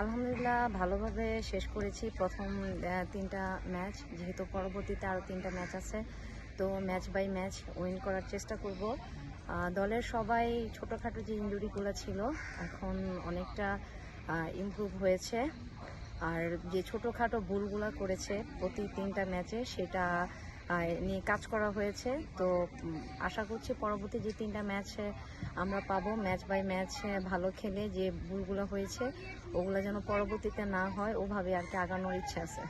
আলহামদুলিল্লাহ, ভালোভাবে শেষ করেছি প্রথম তিনটা ম্যাচ। যেহেতু পরবর্তীতে আরও তিনটা ম্যাচ আছে, তো ম্যাচ বাই ম্যাচ উইন করার চেষ্টা করব। দলের সবাই ছোটোখাটো যে ইঞ্জুরিগুলো ছিল, এখন অনেকটা ইমপ্রুভ হয়েছে। আর যে ছোটোখাটো ভুলগুলো করেছে প্রতি তিনটা ম্যাচে, সেটা নিয়ে কাজ করা হয়েছে। তো আশা করছি পরবর্তী যে তিনটা ম্যাচ আমরা পাবো ম্যাচ বাই ম্যাচ ভালো খেলে যে ভুলগুলো হয়েছে, ওগুলো যেন পরবর্তীতে না হয়, ওভাবে আর কি আগানোর ইচ্ছা আছে।